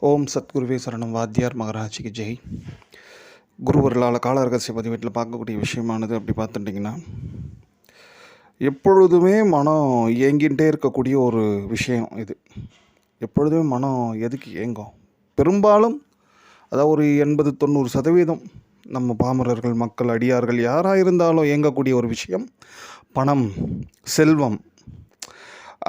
ஓம் சத்குருவே சரணம். வாத்தியார் மகராஜிக்கு ஜெய். குருவர்களால் கால ரகசிய பதிவேட்டில் பார்க்கக்கூடிய விஷயமானது அப்படி பார்த்துட்டிங்கன்னா எப்பொழுதுமே மனம் இயங்கிட்டே இருக்கக்கூடிய ஒரு விஷயம் இது. எப்பொழுதுமே மனம் எதுக்கு இயங்கும்? பெரும்பாலும் அதாவது ஒரு எண்பது தொண்ணூறு சதவீதம் நம்ம பாமரர்கள் மக்கள் அடியார்கள் யாராக இருந்தாலும் இயங்கக்கூடிய ஒரு விஷயம் பணம் செல்வம்.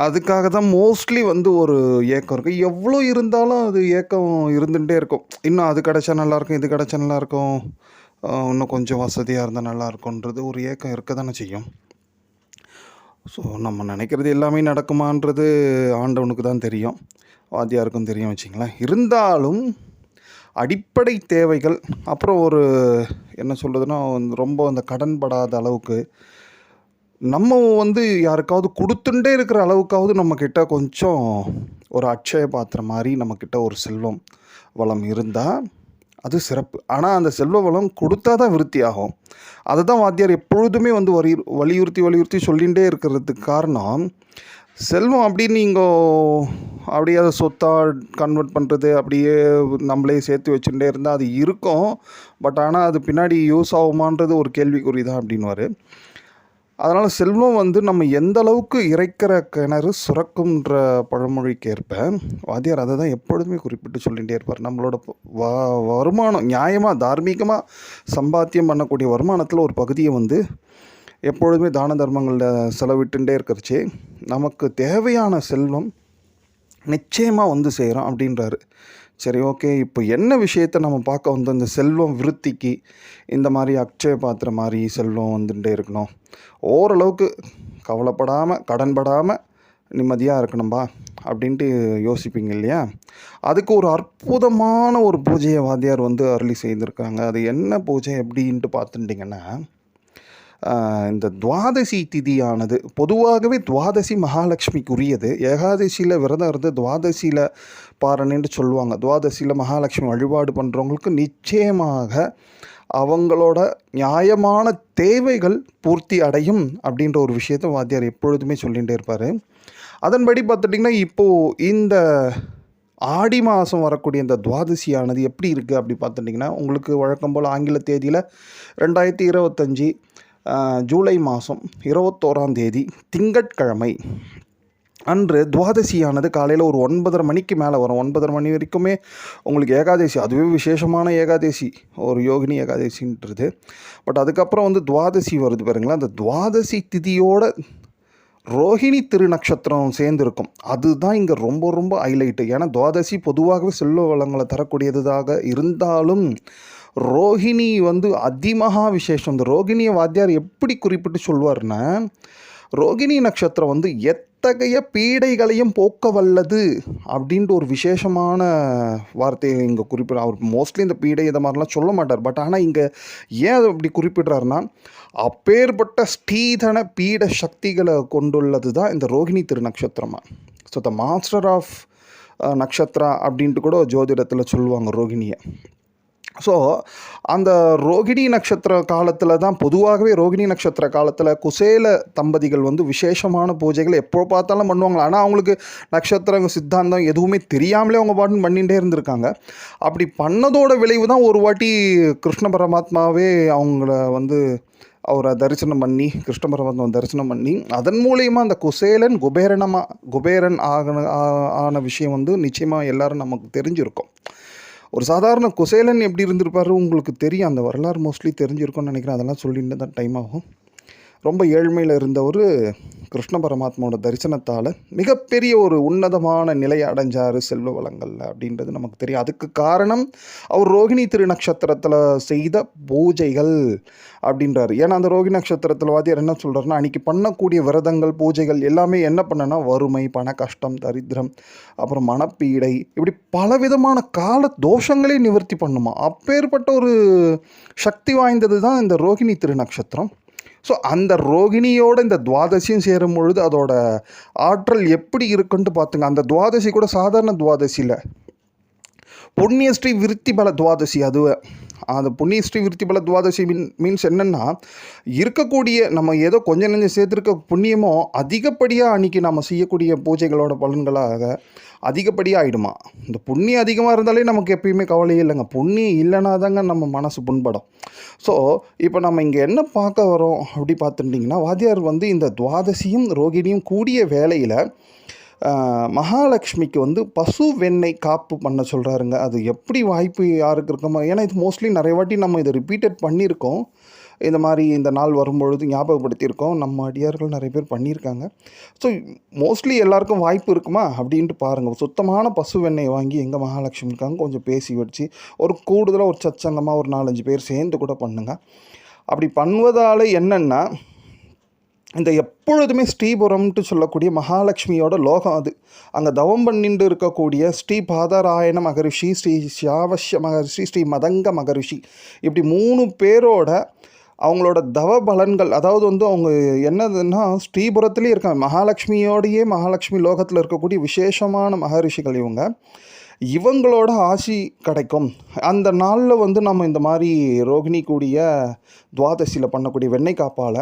அதுக்காக தான் மோஸ்ட்லி வந்து ஒரு ஏக்கம் இருக்குது எவ்வளோ இருந்தாலும் அது ஏக்கம் இருந்துகிட்டே இருக்கும். இன்னும் அது கிடச்சா நல்லாயிருக்கும் இது கிடச்சா நல்லாயிருக்கும் இன்னும் கொஞ்சம் வசதியாக இருந்தால் நல்லாயிருக்குன்றது ஒரு ஏக்கம் இருக்க தானே செய்யும். ஸோ நம்ம நினைக்கிறது எல்லாமே நடக்குமான்றது ஆண்டவனுக்கு தான் தெரியும். வாத்தியாருக்கும் தெரியும் வச்சிங்களேன். இருந்தாலும் அடிப்படை தேவைகள் அப்புறம் ஒரு என்ன சொல்கிறதுனா ரொம்ப அந்த கடன்படாத அளவுக்கு நம்ம வந்து யாருக்காவது கொடுத்துட்டே இருக்கிற அளவுக்காவது நம்மக்கிட்ட கொஞ்சம் ஒரு அட்சய பாத்திரம் மாதிரி நம்மக்கிட்ட ஒரு செல்வம் வளம் இருந்தால் அது சிறப்பு. ஆனால் அந்த செல்வ வளம் கொடுத்தா தான் விருத்தி ஆகும். அதை தான் வாத்தியார் எப்பொழுதுமே வந்து வலி வலியுறுத்தி வலியுறுத்தி சொல்லிகிட்டே இருக்கிறதுக்கு காரணம் செல்வம் அப்படின்னு நீங்கள் அப்படியே அதை சொத்தாக கன்வெர்ட் பண்ணுறது அப்படியே நம்மளே சேர்த்து வச்சுட்டே இருந்தால் அது இருக்கும். பட் ஆனால் அது பின்னாடி யூஸ் ஆகுமான்றது ஒரு கேள்விக்குறி தான் அப்படின்வாரு அதனால் செல்வம் வந்து நம்ம எந்த அளவுக்கு இறைக்கிற கிணறு சுரக்கும்ன்ற பழமொழிக்கு ஏற்ப வாத்தியார் அதை தான் எப்பொழுதுமே குறிப்பிட்டு சொல்லிகிட்டே இருப்பார். நம்மளோட வ வருமானம் நியாயமாக தார்மீகமாக சம்பாத்தியம் பண்ணக்கூடிய வருமானத்தில் ஒரு பகுதியை வந்து எப்பொழுதுமே தான தர்மங்களில் செலவிட்டுட்டே இருக்கிறச்சே நமக்கு தேவையான செல்வம் நிச்சயமாக வந்து சேரும் அப்படின்றாரு. சரி ஓகே. இப்போ என்ன விஷயத்தை நம்ம பார்க்க வந்து இந்த செல்வம் விருத்திக்கு இந்த மாதிரி அக்ஷய பாத்திர மாதிரி செல்வம் வந்துட்டே இருக்கணும்? ஓரளவுக்கு கவலைப்படாமல் கடன்படாமல் நிம்மதியாக இருக்கணும்பா அப்படின்ட்டு யோசிப்பீங்க இல்லையா? அதுக்கு ஒரு அற்புதமான ஒரு பூஜையை வாத்தியார் வந்து அருளி செய்திருக்காங்க. அது என்ன பூஜை எப்படின்ட்டு பார்த்துட்டிங்கன்னா இந்த துவாதசி திதியானது. பொதுவாகவே துவாதசி மகாலட்சுமிக்குரியது. ஏகாதசியில் விரதம் இருந்து துவாதசியில் பாருன்னு சொல்லுவாங்க. துவாதசியில் மகாலட்சுமி வழிபாடு பண்ணுறவங்களுக்கு நிச்சயமாக அவங்களோட நியாயமான தேவைகள் பூர்த்தி அடையும் அப்படின்ற ஒரு விஷயத்தை வாத்தியார் எப்பொழுதுமே சொல்லிகிட்டே இருப்பார். அதன்படி பார்த்துட்டிங்கன்னா இப்போது இந்த ஆடி மாதம் வரக்கூடிய இந்த துவாதசியானது எப்படி இருக்குது அப்படி பார்த்துட்டிங்கன்னா உங்களுக்கு வழக்கம் போல் ஆங்கில தேதியில் ரெண்டாயிரத்தி இருபத்தஞ்சி ஜூலை மாதம் இருபத்தோராம் தேதி திங்கட்கிழமை அன்று துவாதசியானது காலையில் ஒரு ஒன்பதரை மணிக்கு மேலே வரும். ஒன்பதரை மணி வரைக்குமே உங்களுக்கு ஏகாதசி அதுவே விசேஷமான ஏகாதசி ஒரு யோகினி ஏகாதசின்றது. பட் அதுக்கப்புறம் வந்து துவாதசி வருது பாருங்களேன். அந்த துவாதசி திதியோட ரோஹிணி திருநக்ஷத்திரம் சேர்ந்துருக்கும். அதுதான் இங்கே ரொம்ப ரொம்ப ஹைலைட்டு ஏன்னா துவாதசி பொதுவாகவே செல்வ வளங்களை தரக்கூடியதாக இருந்தாலும் ரோஹிணி வந்து அதிமகா விசேஷம். இந்த ரோகிணியை வாத்தியார் எப்படி குறிப்பிட்டு சொல்வார்னா ரோகிணி நட்சத்திரம் வந்து எத்தகைய பீடைகளையும் போக்க வல்லது அப்படின்ட்டு ஒரு விசேஷமான வார்த்தையை இங்கே குறிப்பிட அவர் மோஸ்ட்லி இந்த பீடை இதை மாதிரிலாம் சொல்ல மாட்டார். பட் ஆனால் இங்கே ஏன் அதை அப்படி குறிப்பிடுறாருன்னா அப்பேற்பட்ட ஸ்ரீதன பீட சக்திகளை கொண்டுள்ளது தான் இந்த Rohini திருநக்ஷத்திரமாக so the master of nakshatra அப்படின்ட்டு கூட ஜோதிடத்தில் சொல்லுவாங்க ரோகிணியை ஸோ அந்த ரோகிணி நட்சத்திர காலத்தில் தான் பொதுவாகவே ரோகிணி நட்சத்திர காலத்தில் குசேல தம்பதிகள் வந்து விசேஷமான பூஜைகள் எப்போ பார்த்தாலும் பண்ணுவாங்க. ஆனால் அவங்களுக்கு நட்சத்திரம் சித்தாந்தம் எதுவுமே தெரியாமலே அவங்க பாட்டு பண்ணிகிட்டே இருந்திருக்காங்க. அப்படி பண்ணதோட விளைவு தான் ஒரு வாட்டி கிருஷ்ண பரமாத்மாவே அவங்கள வந்து அவரை தரிசனம் பண்ணி கிருஷ்ண பரமாத்மா தரிசனம் பண்ணி அதன் மூலயமா அந்த குசேலன் குபேரனமாக குபேரன் ஆகன ஆ- ஆன விஷயம் வந்து நிச்சயமாக எல்லாரும் நமக்கு தெரிஞ்சிருக்கும். ஒரு சாதாரண குசேலன் எப்படி இருந்திருப்பாரு? உங்களுக்கு தெரியும். அந்த வரலாறு மோஸ்ட்லி தெரிஞ்சிருக்கும்னு நினைக்கிறேன். அதெல்லாம் சொல்லிட்டு தான் டைம் ஆகும். ரொம்ப ஏழ்மையில் இருந்தவர் கிருஷ்ண பரமாத்மாவோட தரிசனத்தால் மிகப்பெரிய ஒரு உன்னதமான நிலையை அடைஞ்சார் செல்வ வளங்களில் அப்படின்றது நமக்கு தெரியும். அதுக்கு காரணம் அவர் ரோகிணி திரு நட்சத்திரத்தில் செய்த பூஜைகள் அப்படின்றார். ஏன்னா அந்த ரோகிணி நட்சத்திரத்தில் வாத்தியார் என்ன சொல்கிறாருன்னா அன்றைக்கி பண்ணக்கூடிய விரதங்கள் பூஜைகள் எல்லாமே என்ன பண்ணனா வறுமை பண கஷ்டம் தரித்திரம் அப்புறம் மனப்பீடை இப்படி பலவிதமான கால தோஷங்களே நிவர்த்தி பண்ணுமா? அப்பேற்பட்ட ஒரு சக்தி வாய்ந்தது தான் இந்த ரோகிணி திரு நட்சத்திரம் ஸோ அந்த ரோகிணியோட இந்த துவாதசியும் சேரும் பொழுது அதோட ஆற்றல் எப்படி இருக்குன்ட்டு பார்த்துங்க அந்த துவாதசி கூட சாதாரண துவாதசியில். புண்ணியஸ்ரீ விருத்தி பல துவாதசி அதுவே அந்த புண்ணியஸ்ரீ விருத்தி பல துவாதசி மீன் மீன்ஸ் என்னென்னா இருக்கக்கூடிய நம்ம ஏதோ கொஞ்சம் நெஞ்சம் சேர்த்துருக்க புண்ணியமோ அதிகப்படியாக அன்றைக்கி நம்ம செய்யக்கூடிய பூஜைகளோட பலன்களாக அதிகப்படியாக ஆகிடுமா இந்த புண்ணியம் அதிகமாக இருந்தாலே நமக்கு எப்பயுமே கவலையே இல்லைங்க. புண்ணியம் இல்லைனா தாங்க நம்ம மனசு புண்படும். ஸோ இப்போ நம்ம இங்கே என்ன பார்க்க வரோம் அப்படி பார்த்துட்டிங்கன்னா வாத்தியார் வந்து இந்த துவாதசியும் ரோகிணியும் கூடிய வேலையில் மகாலட்சுமிக்கு வந்து பசு வெண்ணெய் காப்பு பண்ண சொல்கிறாருங்க அது எப்படி வாய்ப்பு யாருக்கு இருக்குமோ ஏன்னா இது மோஸ்ட்லி நிறைய வாட்டி நம்ம இதை ரிப்பீட்டட் பண்ணியிருக்கோம். இந்த மாதிரி இந்த நாள் வரும்பொழுது ஞாபகப்படுத்தியிருக்கோம். நம்ம அடியார்கள் நிறைய பேர் பண்ணியிருக்காங்க. ஸோ மோஸ்ட்லி எல்லாருக்கும் வாய்ப்பு இருக்குமா? அப்படின்ட்டு பாருங்கள் சுத்தமான பசு வெண்ணெய் வாங்கி எங்கள் மகாலட்சுமி இருக்காங்க கொஞ்சம் பேசி வச்சு ஒரு கூடுதலாக ஒரு சச்சங்கமாக ஒரு நாலஞ்சு பேர் சேர்ந்து கூட பண்ணுங்க. அப்படி பண்ணுவதால் என்னென்னா இந்த எப்பொழுதுமே ஸ்ரீபுரம்ட்டு சொல்லக்கூடிய மகாலட்சுமியோட லோகம் அது. அங்கே தவம் பண்ணிட்டு இருக்கக்கூடிய ஸ்ரீ பாதராயண மகரிஷி ஸ்ரீ சியாவஷ்ய மகரிஷி ஸ்ரீ மதங்க மகரிஷி இப்படி மூணு பேரோட அவங்களோட தவ பலன்கள் அதாவது வந்து அவங்க என்னதுன்னா ஸ்ரீபுரத்துலேயே இருக்காங்க. மகாலட்சுமியோடையே மகாலட்சுமி லோகத்தில் இருக்கக்கூடிய விசேஷமான மகரிஷிகள் இவங்க. இவங்களோட ஆசி கிடைக்கும். அந்த நாளில் வந்து நம்ம இந்த மாதிரி ரோகிணி கூடிய துவாதசியில் பண்ணக்கூடிய வெண்ணெய் காப்பால்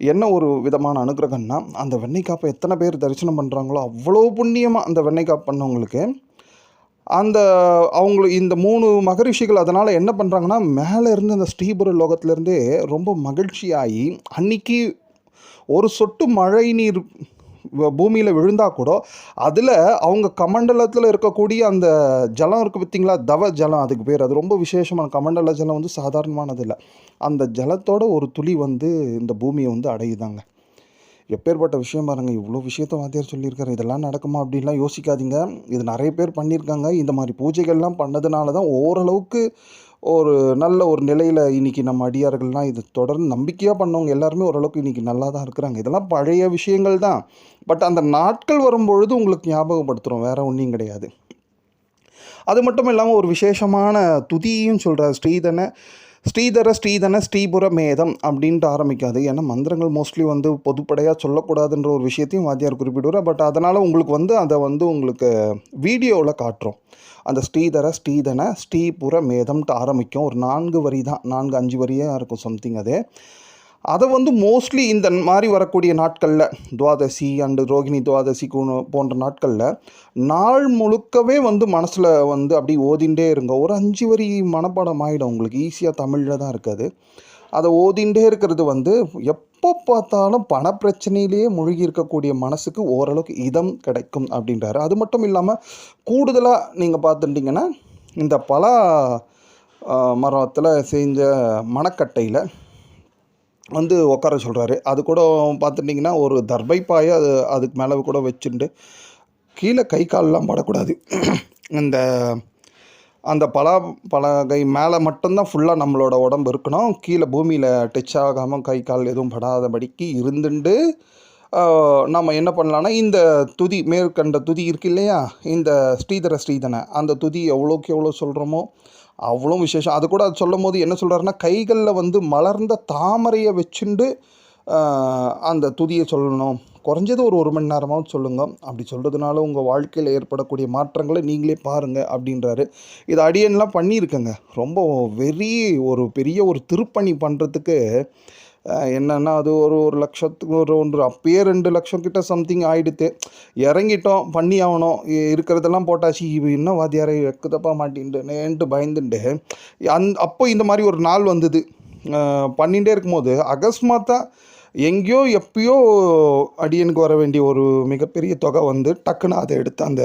என்ன ஒரு விதமான அனுகிரகம்னா அந்த வெண்ணெய் காப்பை எத்தனை பேர் தரிசனம் பண்ணுறாங்களோ அவ்வளோ புண்ணியமாக அந்த வெண்ணெய் காப்பு பண்ணவங்களுக்கு அந்த அவங்க இந்த மூணு மகரிஷிகள் அதனால் என்ன பண்ணுறாங்கன்னா மேலே இருந்து அந்த ஸ்ரீபுர லோகத்திலேருந்தே ரொம்ப மகிழ்ச்சியாகி அன்னைக்கு ஒரு சொட்டு மழை நீர் பூமியில் விழுந்தால் கூட அதில் அவங்க கமண்டலத்தில் இருக்கக்கூடிய அந்த ஜலம் இருக்குது பார்த்திங்களா தவ ஜலம் அதுக்கு பேர். அது ரொம்ப விசேஷமான கமண்டல ஜலம் வந்து சாதாரணமானது இல்லை. அந்த ஜலத்தோட ஒரு துளி வந்து இந்த பூமியை வந்து அடையுதாங்க. எப்பேற்பட்ட விஷயம் பாருங்கள் இவ்வளோ விஷயத்த வாத்தியார் சொல்லியிருக்காரு. இதெல்லாம் நடக்குமா அப்படின்லாம் யோசிக்காதீங்க. இது நிறைய பேர் பண்ணியிருக்காங்க. இந்த மாதிரி பூஜைகள்லாம் பண்ணதுனால தான் ஓரளவுக்கு ஒரு நல்ல ஒரு நிலையில் இன்றைக்கி நம்ம அடியார்கள்லாம் இது தொடர்ந்து நம்பிக்கையாக பண்ணவங்க எல்லாருமே ஓரளவுக்கு இன்றைக்கி நல்லா தான் இருக்கிறாங்க. இதெல்லாம் பழைய விஷயங்கள் தான். பட் அந்த நாட்கள் வரும்பொழுது உங்களுக்கு ஞாபகப்படுத்துகிறோம் வேறு ஒன்றும் கிடையாது. அது மட்டும் இல்லாமல் ஒரு விசேஷமான துதியும் சொல்கிறார் ஸ்ரீதனை. ஸ்ரீதர ஸ்ரீதன ஸ்ரீபுர மேதம் அப்படின்ட்டு ஆரம்பிக்காது. ஏன்னா மந்திரங்கள் மோஸ்ட்லி வந்து பொதுப்படையாக சொல்லக்கூடாதுன்ற ஒரு விஷயத்தையும் வாத்தியார் குறிப்பிடுவார். பட் அதனால் உங்களுக்கு வந்து அதை வந்து உங்களுக்கு வீடியோவில் காட்டுறோம். அந்த ஸ்ரீதர ஸ்ரீதன ஸ்ரீபுர மேதம்ட்டு ஆரம்பிக்கும். ஒரு நான்கு வரி தான் நான்கு அஞ்சு வரியாக இருக்கும் சம்திங் அது. அதை வந்து மோஸ்ட்லி இந்த மாதிரி வரக்கூடிய நாட்களில் துவாதசி அண்டு ரோகிணி துவாதசி போன்ற நாட்களில் நாள் முழுக்கவே வந்து மனசில் வந்து அப்படி ஓதிண்டே இருங்க. ஒரு அஞ்சு வரி மனப்பாடம் ஆகிடும் உங்களுக்கு. ஈஸியாக தமிழில் தான் இருக்காது. அதை ஓதிண்டே இருக்கிறது வந்து எப்போ பார்த்தாலும் பணப்பிரச்சனையிலேயே மூழ்கி இருக்கக்கூடிய மனசுக்கு ஓரளவுக்கு இதம் கிடைக்கும் அப்படின்றாரு. அது மட்டும் இல்லாமல் கூடுதலாக நீங்கள் பார்த்துட்டிங்கன்னா இந்த பலா மரத்தில் செஞ்ச மணக்கட்டையில் வந்து உட்கார சொல்கிறாரு அது கூட பார்த்துட்டிங்கன்னா ஒரு தர்பைப்பாயை அது அதுக்கு மேலே கூட வச்சுட்டு கீழே கை கால்லாம் படக்கூடாது. இந்த அந்த பலா பலகை மேலே மட்டும்தான் ஃபுல்லாக நம்மளோட உடம்பு இருக்கணும். கீழே பூமியில் டச் ஆகாமல் கை கால் எதுவும் படாதபடிக்கு இருந்துட்டு நம்ம என்ன பண்ணலான்னா இந்த துதி மேற்கண்ட துதி இருக்கு இல்லையா? இந்த ஸ்ரீதர ஸ்ரீதனை அந்த துதி எவ்வளோக்கு எவ்வளோ சொல்கிறோமோ அவ்வளோ விசேஷம். அது கூட அது சொல்லும் போது என்ன சொல்கிறாருன்னா கைகளில் வந்து மலர்ந்த தாமரையை வச்சுண்டு அந்த துதியை சொல்லணும். குறைஞ்சது ஒரு ஒரு மணி நேரமாவது சொல்லுங்கள் அப்படி சொல்கிறதுனால உங்கள் வாழ்க்கையில் ஏற்படக்கூடிய மாற்றங்களை நீங்களே பாருங்கள் அப்படின்றாரு. இது அடியன்லாம் பண்ணியிருக்கேங்க. ரொம்ப வெறி ஒரு பெரிய ஒரு திருப்பணி பண்ணுறதுக்கு என்னென்னா அது ஒரு ஒரு லட்சத்துக்கு ஒரு ஒன்று அப்பயே ரெண்டு லட்சம் கிட்ட சம்திங் ஆகிடுத்து இறங்கிட்டோம் பண்ணி ஆகணும் இருக்கிறதெல்லாம் போட்டாச்சு. இவ இன்னும் வாத்தியாரை வெக்குதப்பா மாட்டின்ட்டு பயந்துட்டு அந் அப்போ இந்த மாதிரி ஒரு நாள் வந்தது. பண்ணிகிட்டே இருக்கும்போது அகஸ்மாத்தாக எங்கேயோ எப்பயோ அடியனுக்கு வர வேண்டிய ஒரு மிகப்பெரிய தொகை வந்து டக்குன்னு அதை எடுத்து அந்த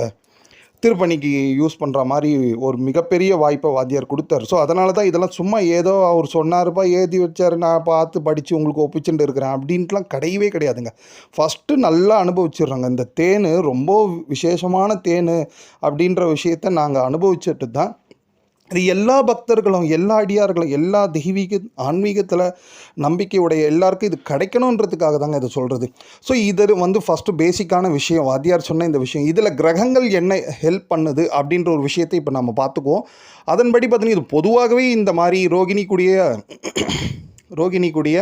திருப்பணிக்கு யூஸ் பண்ணுற மாதிரி ஒரு மிகப்பெரிய வாய்ப்பை வாத்தியார் கொடுத்தாரு. ஸோ அதனால தான் இதெல்லாம் சும்மா ஏதோ அவர் சொன்னார்ப்பா ஏற்றி வச்சார் நான் பார்த்து படித்து உங்களுக்கு ஒப்பிச்சுட்டு இருக்கிறேன் அப்படின்ட்டுலாம் கிடையவே கிடையாதுங்க. ஃபஸ்ட்டு நல்லா அனுபவிச்சிடுறாங்க. இந்த தேன் ரொம்ப விசேஷமான தேன் அப்படின்ற விஷயத்த நாங்கள் அனுபவிச்சுட்டு தான் இது எல்லா பக்தர்களும் எல்லா அடியார்களும் எல்லா தெய்வீக ஆன்மீகத்தில் நம்பிக்கையுடைய எல்லாருக்கும் இது கிடைக்கணுன்றதுக்காக தாங்க இதை சொல்கிறது ஸோ இது வந்து ஃபஸ்ட்டு பேசிக்கான விஷயம். வாத்தியார் சொன்ன இந்த விஷயம். இதில் கிரகங்கள் என்ன ஹெல்ப் பண்ணுது அப்படின்ற ஒரு விஷயத்தை இப்போ நம்ம பார்த்துக்குவோம். அதன்படி பார்த்தீங்கன்னா இது பொதுவாகவே இந்த மாதிரி ரோகிணி கூடிய ரோகிணி கூடிய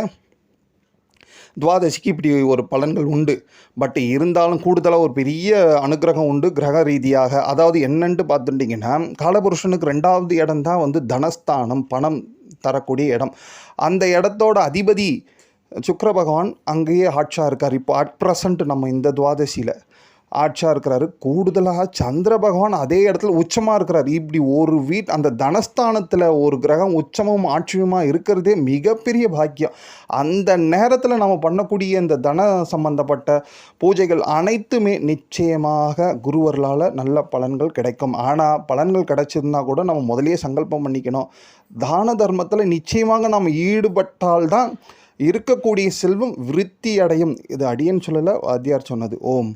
துவாதசிக்கு இப்படி ஒரு பலன்கள் உண்டு. பட் இருந்தாலும் கூடுதலாக ஒரு பெரிய அனுக்கிரகம் உண்டு கிரக ரீதியாக. அதாவது என்னன்ட்டு பார்த்துட்டிங்கன்னா காலபுருஷனுக்கு ரெண்டாவது இடம் தான் வந்து தனஸ்தானம் பணம் தரக்கூடிய இடம். அந்த இடத்தோட அதிபதி சுக்கர பகவான் அங்கேயே ஆட்சியாக இருக்கார். இப்போ அட் ப்ரெசண்ட் நம்ம இந்த துவாதசியில் ஆட்சியாக இருக்கிறாரு. கூடுதலாக சந்திர பகவான் அதே இடத்துல உச்சமாக இருக்கிறார். இப்படி ஒரு வீட் அந்த தனஸ்தானத்தில் ஒரு கிரகம் உச்சமும் ஆட்சியுமாக இருக்கிறதே மிகப்பெரிய பாக்கியம். அந்த நேரத்தில் நம்ம பண்ணக்கூடிய இந்த தன சம்பந்தப்பட்ட பூஜைகள் அனைத்துமே நிச்சயமாக குருவர்களால் நல்ல பலன்கள் கிடைக்கும். ஆனால் பலன்கள் கிடைச்சிருந்தா கூட நம்ம முதலியே சங்கல்பம் பண்ணிக்கணும். தான தர்மத்தில் நிச்சயமாக நாம் ஈடுபட்டால்தான் இருக்கக்கூடிய செல்வம் விருத்தி அடையும் இது அடியன் சொல்லலை வாத்தியார் சொன்னது. ஓம்.